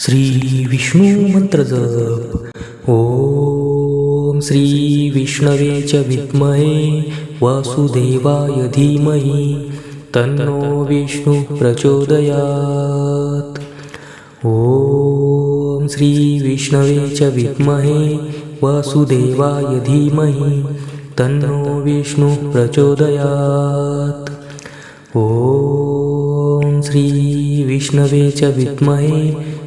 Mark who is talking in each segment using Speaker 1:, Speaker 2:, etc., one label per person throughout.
Speaker 1: श्री विष्णू मंत्र जप ओम श्री विष्णवे च विद्महे वासुदेवाय धीमहि तन्नो विष्णु प्रचोदयात्। ॐ श्री विष्णवे च विद्महे वासुदेवाय धीमहि तन्नो विष्णु प्रचोदयात्। ॐ श्री विष्णवे च विद्महे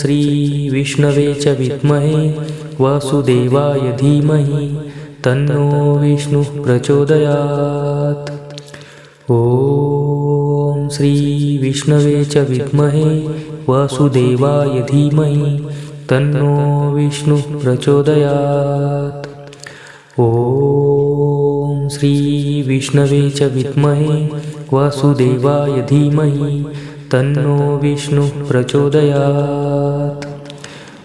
Speaker 1: श्रीविष्णवे च विद्महे वासुदेवाय धीमहि तन्नो विष्णुः प्रचोदयात्। ॐ श्रीविष्णवे च विद्महे वासुदेवाय धीमहि तन्नो विष्णुः प्रचोदयात्। ॐ श्रीविष्णवे च विद्महे वासुदेवाय धीमहि तन्नो विष्णुः प्रचोदयात्